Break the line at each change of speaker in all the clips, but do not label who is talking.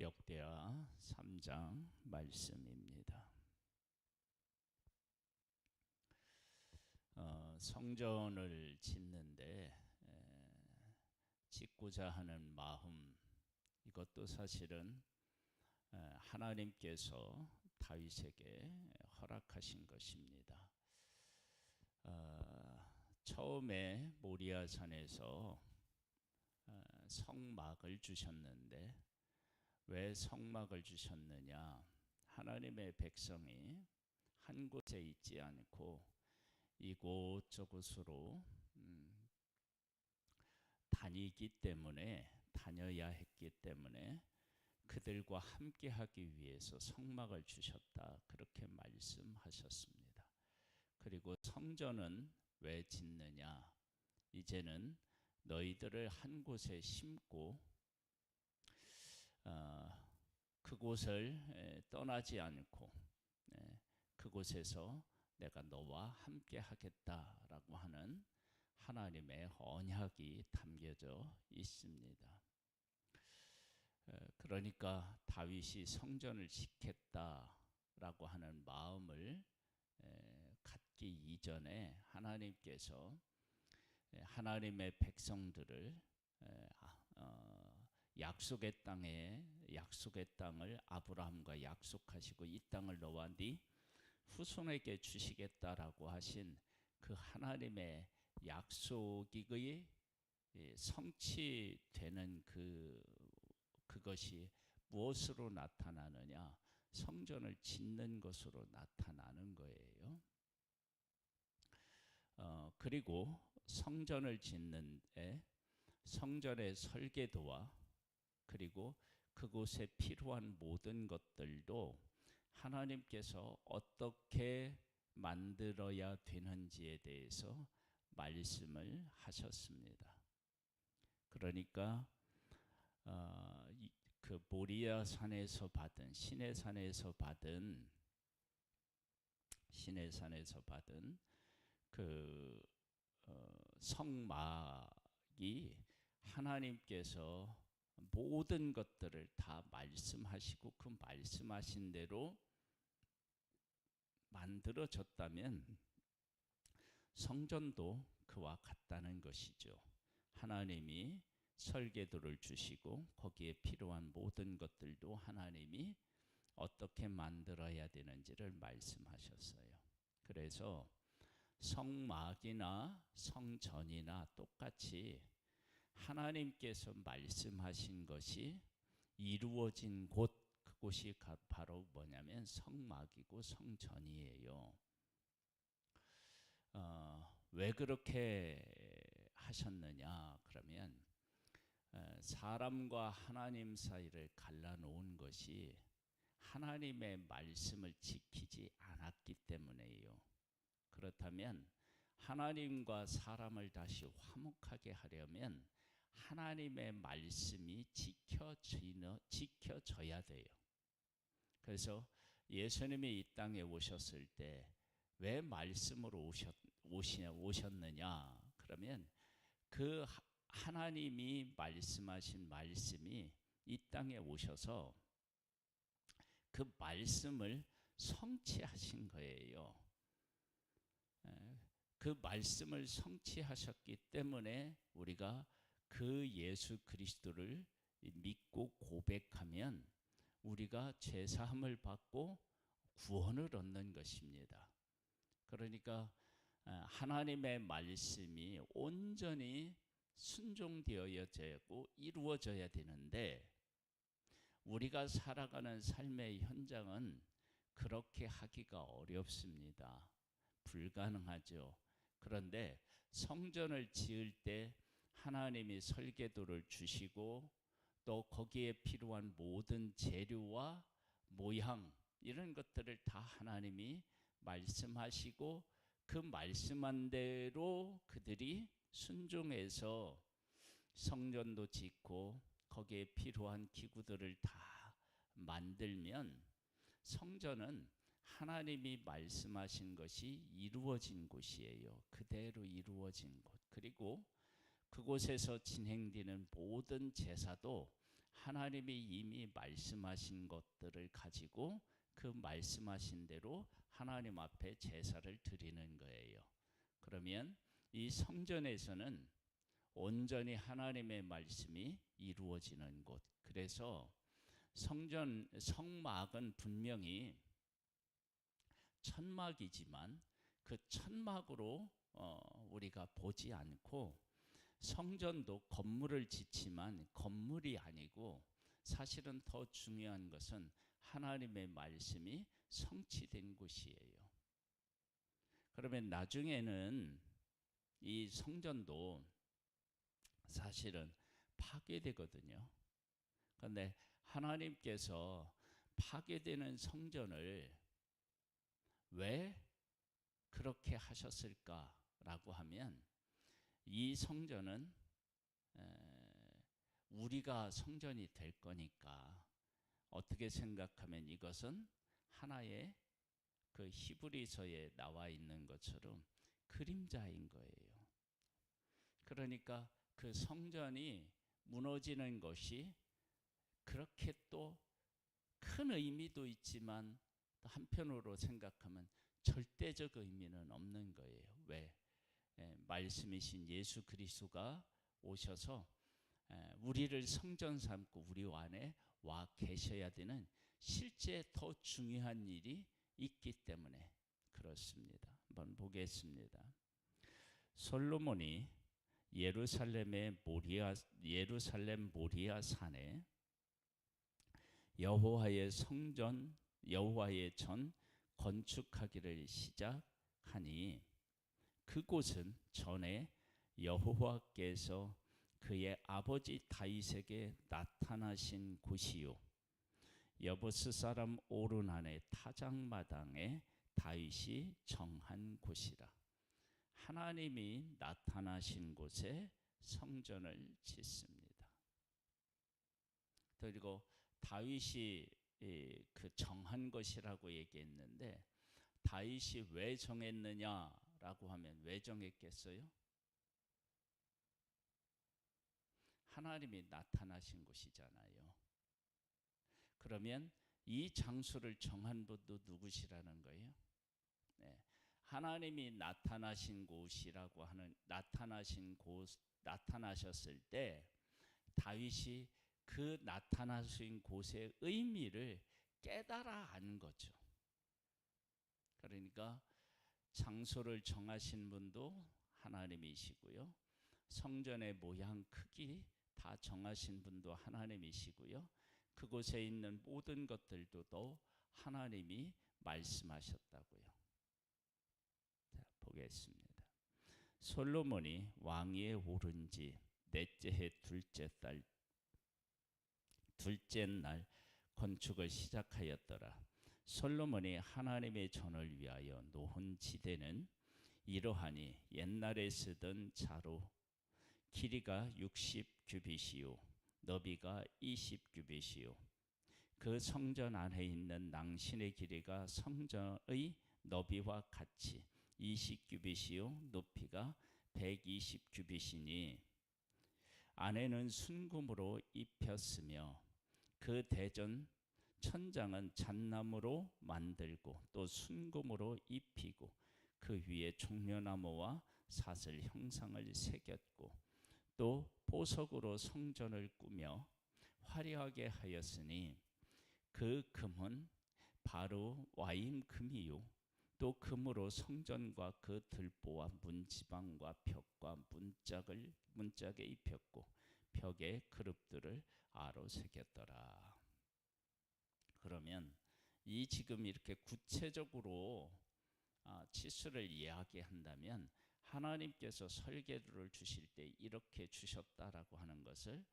역대하 3장 말씀입니다. 어, 성전을 짓는데 에, 짓고자 하는 마음 이것도 사실은 에, 하나님께서 다윗에게 허락하신 것입니다. 어, 처음에 모리아산에서 어, 성막을 주셨는데 왜 성막을 주셨느냐? 하나님의 백성이 한 곳에 있지 않고 이곳저곳으로 음, 다니기 때문에 다녀야 했기 때문에 그들과 함께 하기 위해서 성막을 주셨다. 그렇게 말씀하셨습니다. 그리고 성전은 왜 짓느냐? 이제는 너희들을 한 곳에 심고 어, 그곳을 떠나지 않고 그곳에서 내가 너와 함께 하겠다라고 하는 하나님의 언약이 담겨져 있습니다. 그러니까 다윗이 성전을 짓겠다라고 하는 마음을 갖기 이전에 하나님께서 하나님의 백성들을 아, 어, 약속의 땅에 약속의 땅을 아브라함과 약속하시고 이 땅을 너와 네 후손에게 주시겠다라고 하신 그 하나님의 약속이 성취되는 그 그것이 무엇으로 나타나느냐? 성전을 짓는 것으로 나타나는 거예요. 어, 그리고 성전을 짓는데 성전의 설계도와 그리고 그곳에 필요한 모든 것들도 하나님께서 어떻게 만들어야 되는지에 대해서 말씀을 하셨습니다. 그러니까 어, 그 모리아 산에서 받은 신의 산에서 받은 신의 산에서 받은 그 어, 성막이 하나님께서 모든 것들을 다 말씀하시고 그 말씀하신 대로 만들어졌다면 성전도 그와 같다는 것이죠. 하나님이 설계도를 주시고 거기에 필요한 모든 것들도 하나님이 어떻게 만들어야 되는지를 말씀하셨어요. 그래서 성막이나 성전이나 똑같이 하나님께서 말씀하신 것이 이루어진 곳 그곳이 바로 뭐냐면 성막이고 성전이에요. 어, 왜 그렇게 하셨느냐? 그러면 어, 사람과 하나님 사이를 갈라놓은 것이 하나님의 말씀을 지키지 않았기 때문에요. 그렇다면 하나님과 사람을 다시 화목하게 하려면 하나님의 말씀이 지켜져야 돼요. 그래서 예수님이 이 땅에 오셨을 때 왜 말씀으로 오셨, 오시냐, 오셨느냐? 그러면 그 하나님이 말씀하신 말씀이 이 땅에 오셔서 그 말씀을 성취하신 거예요. 그 말씀을 성취하셨기 때문에 우리가 그 예수 그리스도를 믿고 고백하면 우리가 죄 사함을 받고 구원을 얻는 것입니다. 그러니까 아, 하나님의 말씀이 온전히 순종되어야 되고 이루어져야 되는데 우리가 살아가는 삶의 현장은 그렇게 하기가 어렵습니다. 불가능하죠. 그런데 성전을 지을 때 하나님이 설계도를 주시고 또 거기에 필요한 모든 재료와 모양 이런 것들을 다 하나님이 말씀하시고 그 말씀한 대로 그들이 순종해서 성전도 짓고 거기에 필요한 기구들을 다 만들면 성전은 하나님이 말씀하신 것이 이루어진 곳이에요. 그대로 이루어진 곳. 그리고 그곳에서 진행되는 모든 제사도 하나님이 이미 말씀하신 것들을 가지고 그 말씀하신 대로 하나님 앞에 제사를 드리는 거예요. 그러면 이 성전에서는 온전히 하나님의 말씀이 이루어지는 곳. 그래서 성전 성막은 분명히 천막이지만 그 천막으로 어, 우리가 보지 않고 성전도 건물을 짓지만 건물이 아니고 사실은 더 중요한 것은 하나님의 말씀이 성취된 곳이에요. 그러면 나중에는 이 성전도 사실은 파괴되거든요. 그런데 하나님께서 파괴되는 성전을 왜 그렇게 하셨을까라고 하면 이 성전은 우리가 성전이 될 거니까 어떻게 생각하면 이것은 하나의 그 히브리서에 나와 있는 것처럼 그림자인 거예요. 그러니까 그 성전이 무너지는 것이 그렇게 또 큰 의미도 있지만 한편으로 생각하면 절대적 의미는 없는 거예요. 왜? 예, 말씀이신 예수 그리스도가 오셔서 예, 우리를 성전 삼고 우리 안에 와 계셔야 되는 실제 더 중요한 일이 있기 때문에 그렇습니다. 한번 보겠습니다. 솔로몬이 예루살렘의 모리아 예루살렘 모리아 산에 여호와의 성전 여호와의 전 건축하기를 시작하니 그곳은 전에 여호와께서 그의 아버지 다윗에게 나타나신 곳이요. 여보스 사람 오르난의 타작마당에 다윗이 정한 곳이라. 하나님이 나타나신 곳에 성전을 짓습니다. 그리고 다윗이 그 정한 것이라고 얘기했는데 다윗이 왜 정했느냐 라고 하면 왜 정했겠어요? 하나님이 나타나신 곳이잖아요. 그러면 이 장소를 정한 분도 누구시라는 거예요? 네. 하나님이 나타나신 곳이라고 하는 나타나신 곳 나타나셨을 때 다윗이 그 나타나신 곳의 의미를 깨달아 안 거죠. 그러니까 장소를 정하신 분도 하나님이시고요. 성전의 모양 크기 다 정하신 분도 하나님이시고요. 그곳에 있는 모든 것들도 또 하나님이 말씀하셨다고요. 자, 보겠습니다. 솔로몬이 왕위에 오른 지 넷째 해 둘째 달 둘째 날 건축을 시작하였더라. 솔로몬이 하나님의 전을 위하여 놓은 지대는 이러하니 옛날에 쓰던 자로 길이가 60 규빗이요 너비가 20 규빗이요. 그 성전 안에 있는 낭신의 길이가 성전의 너비와 같이 20 규빗이요 높이가 120 규빗이니 안에는 순금으로 입혔으며 그 대전 천장은 잣나무로 만들고 또 순금으로 입히고 그 위에 종려나무와 사슬 형상을 새겼고 또 보석으로 성전을 꾸며 화려하게 하였으니 그 금은 바로 와인 금이요 또 금으로 성전과 그 들보와 문지방과 벽과 문짝을 문짝에 입혔고 벽에 그룹들을 아로 새겼더라. 그러면 이 지금 이렇게 구체적으로 아, 치수를 이야기한다면 하나님께서 설계도를 주실 때 이렇게 주셨다라고 하는 것을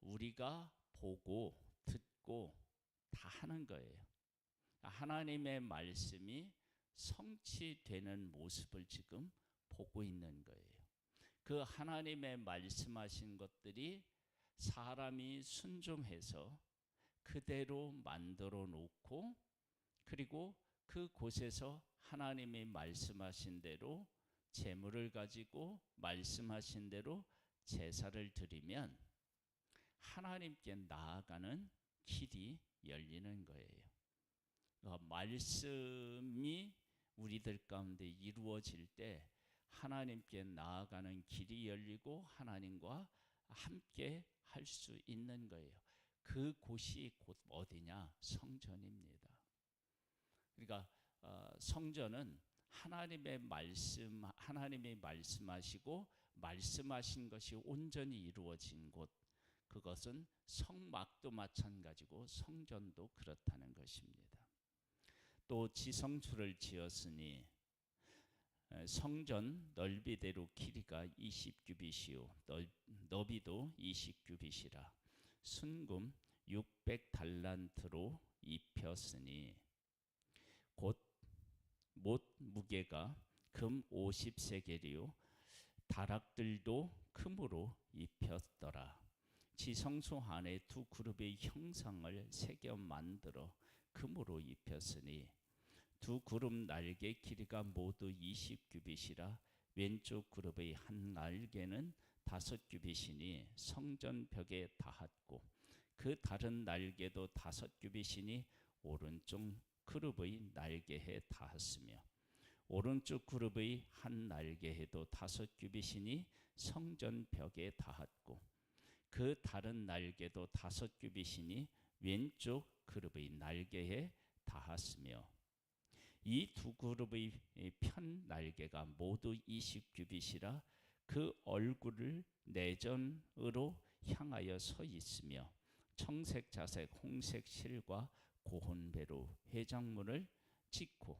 우리가 보고 듣고 다 하는 거예요. 하나님의 말씀이 성취되는 모습을 지금 보고 있는 거예요. 그 하나님의 말씀하신 것들이 사람이 순종해서 그대로 만들어 놓고 그리고 그 곳에서 하나님이 말씀하신 대로 재물을 가지고 말씀하신 대로 제사를 드리면 하나님께 나아가는 길이 열리는 거예요. 그러니까 말씀이 우리들 가운데 이루어질 때 하나님께 나아가는 길이 열리고 하나님과 함께 할 수 있는 거예요. 그 곳이 곧 어디냐? 성전입니다. 그러니까 어, 성전은 하나님의 말씀, 하나님이 말씀하시고 말씀하신 것이 온전히 이루어진 곳. 그것은 성막도 마찬가지고 성전도 그렇다는 것입니다. 또 지성수를 지었으니 성전 넓이대로 길이가 20규빗이요 너비도 20규빗이라 순금 600 달란트로 입혔으니 곧 못 무게가 금 50세겔이요 다락들도 금으로 입혔더라. 지성소 안에 두 그룹의 형상을 새겨 만들어 금으로 입혔으니 두 그룹 날개 길이가 모두 20규빗이라 왼쪽 그룹의 한 날개는 다섯 규빗이니 성전 벽에 닿았고 그 다른 날개도 다섯 규빗이니 오른쪽 그룹의 날개에 닿았으며 오른쪽 그룹의 한 날개에도 다섯 규빗이니 성전 벽에 닿았고 그 다른 날개도 다섯 규빗이니 왼쪽 그룹의 날개에 닿았으며 이 두 그룹의 편 날개가 모두 20규빗이라 그 얼굴을 내전으로 향하여 서 있으며 청색 자색 홍색 실과 고혼배로 회장문을 짓고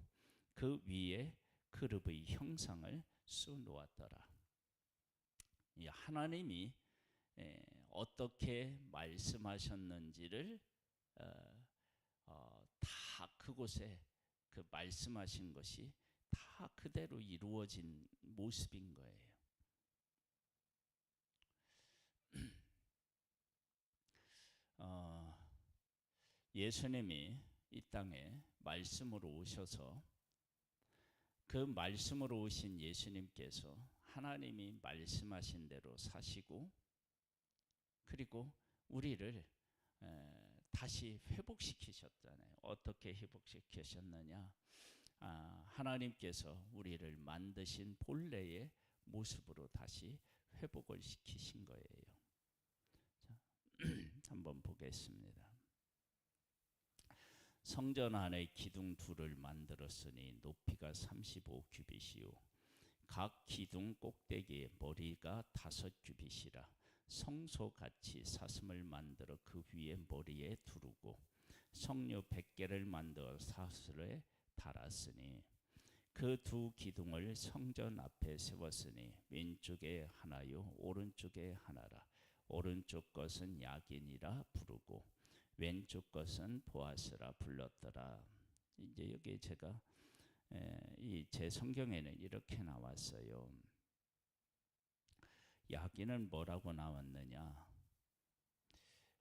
그 위에 그룹의 형상을 쑤놓았더라. 하나님이 어떻게 말씀하셨는지를 어, 어, 다 그곳에 그 말씀하신 것이 다 그대로 이루어진 모습인 거예요. 예수님이 이 땅에 말씀으로 오셔서 그 말씀으로 오신 예수님께서 하나님이 말씀하신 대로 사시고 그리고 우리를 다시 회복시키셨잖아요. 어떻게 회복시키셨느냐? 아, 하나님께서 우리를 만드신 본래의 모습으로 다시 회복을 시키신 거예요. 자, 한번 보겠습니다. 성전 안에 기둥 둘을 만들었으니 높이가 35규빗이요. 각 기둥 꼭대기에 머리가 다섯 규빗이라 성소같이 사슴을 만들어 그 위에 머리에 두르고 성류 100개를 만들어 사슬에 달았으니 그 두 기둥을 성전 앞에 세웠으니 왼쪽에 하나요 오른쪽에 하나라. 오른쪽 것은 야긴이라 부르고 왼쪽 것은 보아스라 불렀더라. 이제 여기 제가 이 제 성경에는 이렇게 나왔어요. 야기는 뭐라고 나왔느냐?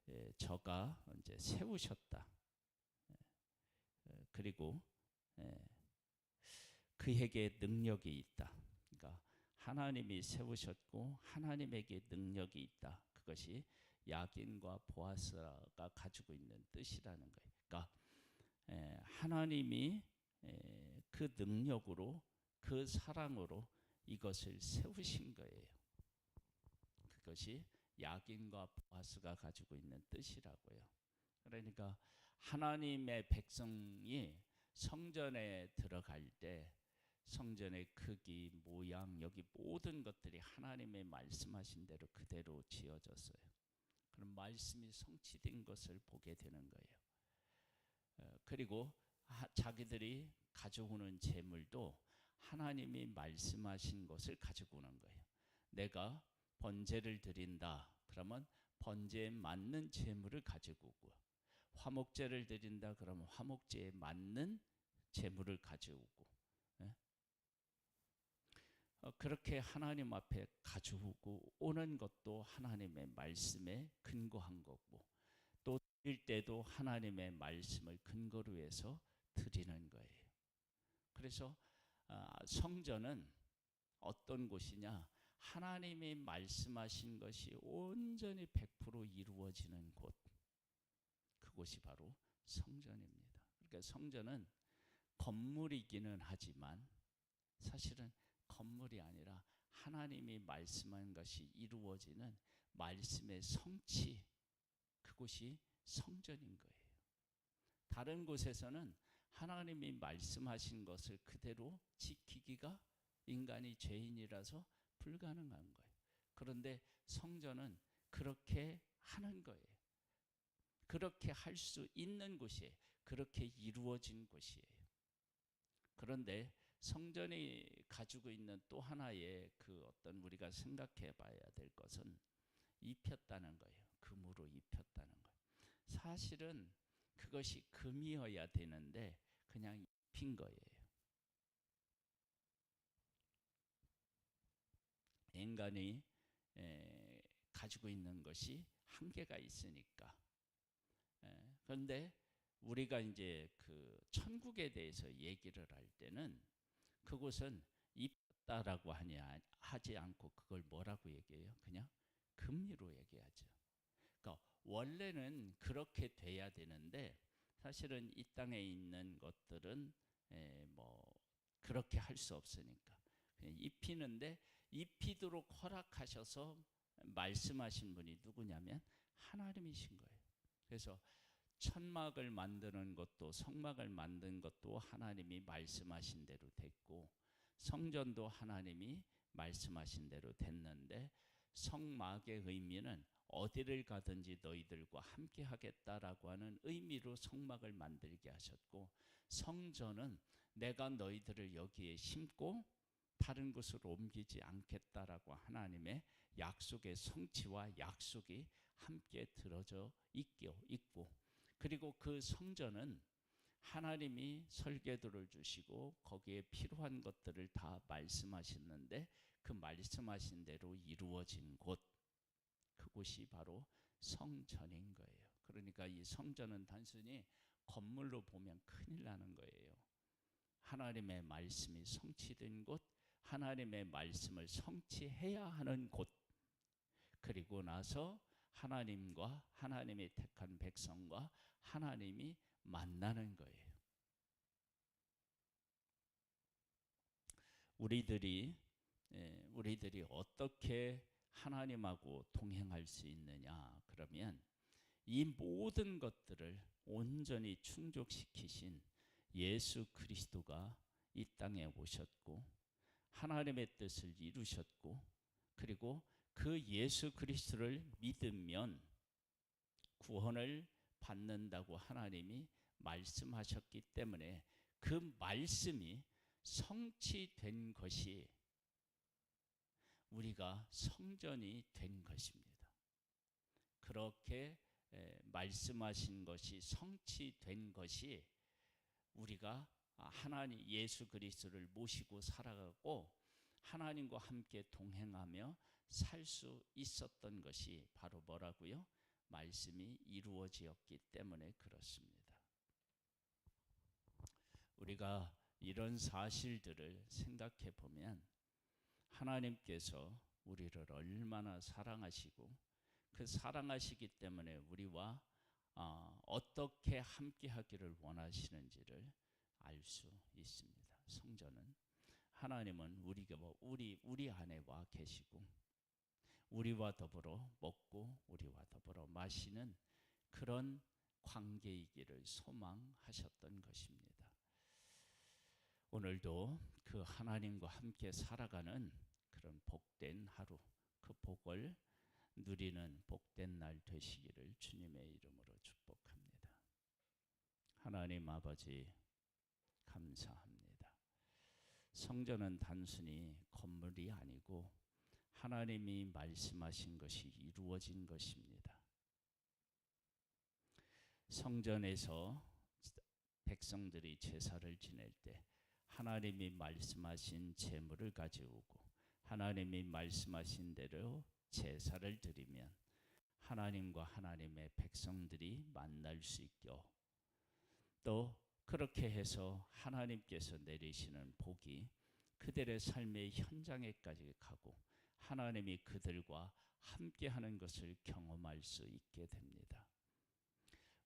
예, 저가 이제 세우셨다. 예, 그리고 예, 그에게 능력이 있다. 그러니까 하나님이 세우셨고 하나님에게 능력이 있다. 그것이 야긴과 보아스가 가지고 있는 뜻이라는 거예요. 그러니까 에, 하나님이 에, 그 능력으로 그 사랑으로 이것을 세우신 거예요. 그것이 야긴과 보아스가 가지고 있는 뜻이라고요. 그러니까 하나님의 백성이 성전에 들어갈 때 성전의 크기, 모양, 여기 모든 것들이 하나님의 말씀하신 대로 그대로 지어졌어요. 그런 말씀이 성취된 것을 보게 되는 거예요. 어, 그리고 자기들이 가져오는 재물도 하나님이 말씀하신 것을 가지고 오는 거예요. 내가 번제를 드린다. 그러면 번제에 맞는 제물을 가지고 오고 화목제를 드린다. 그러면 화목제에 맞는 제물을 가져오고 예? 어, 그렇게 하나님 앞에 가져오고 오는 것도 하나님의 말씀에 근거한 거고 또 드릴 때도 하나님의 말씀을 근거로 해서 드리는 거예요. 그래서 아, 성전은 어떤 곳이냐? 하나님이 말씀하신 것이 온전히 100% 이루어지는 곳 그곳이 바로 성전입니다. 그러니까 성전은 건물이기는 하지만 사실은 건물이 아니라 하나님이 말씀한 것이 이루어지는 말씀의 성취 그곳이 성전인 거예요. 다른 곳에서는 하나님이 말씀하신 것을 그대로 지키기가 인간이 죄인이라서 불가능한 거예요. 그런데 성전은 그렇게 하는 거예요. 그렇게 할 수 있는 곳이에요. 그렇게 이루어진 곳이에요. 그런데 성전이 가지고 있는 또 하나의 그 어떤 우리가 생각해 봐야 될 것은 입혔다는 거예요. 금으로 입혔다는 거예요. 사실은 그것이 금이어야 되는데 그냥 입힌 거예요. 인간이 에, 가지고 있는 것이 한계가 있으니까. 에, 그런데 우리가 이제 그 천국에 대해서 얘기를 할 때는 그곳은 입다라고 하냐 하지 않고 그걸 뭐라고 얘기해요? 그냥 금리로 얘기하죠. 그러니까 원래는 그렇게 돼야 되는데 사실은 이 땅에 있는 것들은 뭐 그렇게 할 수 없으니까 입히는데 입히도록 허락하셔서 말씀하신 분이 누구냐면 하나님이신 거예요. 그래서 천막을 만드는 것도 성막을 만든 것도 하나님이 말씀하신 대로 됐고 성전도 하나님이 말씀하신 대로 됐는데 성막의 의미는 어디를 가든지 너희들과 함께 하겠다라고 하는 의미로 성막을 만들게 하셨고 성전은 내가 너희들을 여기에 심고 다른 곳으로 옮기지 않겠다라고 하나님의 약속의 성취와 약속이 함께 들어져 있고 그리고 그 성전은 하나님이 설계도를 주시고 거기에 필요한 것들을 다 말씀하셨는데 그 말씀하신 대로 이루어진 곳 그곳이 바로 성전인 거예요. 그러니까 이 성전은 단순히 건물로 보면 큰일 나는 거예요. 하나님의 말씀이 성취된 곳, 하나님의 말씀을 성취해야 하는 곳, 그리고 나서 하나님과 하나님의 택한 백성과 하나님이 만나는 거예요. 우리들이 예, 우리들이 어떻게 하나님하고 동행할 수 있느냐? 그러면 이 모든 것들을 온전히 충족시키신 예수 그리스도가 이 땅에 오셨고 하나님의 뜻을 이루셨고 그리고 그 예수 그리스도를 믿으면 구원을 받는다고 하나님이 말씀하셨기 때문에 그 말씀이 성취된 것이 우리가 성전이 된 것입니다. 그렇게 말씀하신 것이 성취된 것이 우리가 하나님 예수 그리스도를 모시고 살아가고 하나님과 함께 동행하며 살 수 있었던 것이 바로 뭐라고요? 말씀이 이루어지었기 때문에 그렇습니다. 우리가 이런 사실들을 생각해 보면 하나님께서 우리를 얼마나 사랑하시고 그 사랑하시기 때문에 우리와 어, 어떻게 함께하기를 원하시는지를 알 수 있습니다. 성전은 하나님은 우리가 뭐 우리 우리 안에 와 계시고 우리와 더불어 먹고 우리와 더불어 마시는 그런 관계이기를 소망하셨던 것입니다. 오늘도 그 하나님과 함께 살아가는 그런 복된 하루, 그 복을 누리는 복된 날 되시기를 주님의 이름으로 축복합니다. 하나님 아버지 감사합니다. 성전은 단순히 건물이 아니고 하나님이 말씀하신 것이 이루어진 것입니다. 성전에서 백성들이 제사를 지낼 때 하나님이 말씀하신 제물을 가져오고 하나님이 말씀하신 대로 제사를 드리면 하나님과 하나님의 백성들이 만날 수 있고 또 그렇게 해서 하나님께서 내리시는 복이 그들의 삶의 현장에까지 가고 하나님이 그들과 함께 하는 것을 경험할 수 있게 됩니다.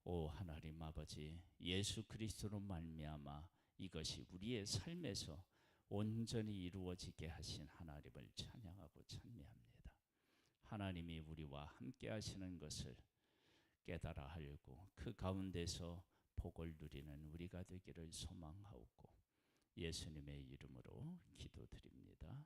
오 하나님 아버지 예수 그리스도로 말미암아 이것이 우리의 삶에서 온전히 이루어지게 하신 하나님을 찬양하고 찬미합니다. 하나님이 우리와 함께 하시는 것을 깨달아 알고 그 가운데서 복을 누리는 우리가 되기를 소망하옵고 예수님의 이름으로 기도드립니다.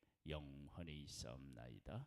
영원히 있사옵나이다.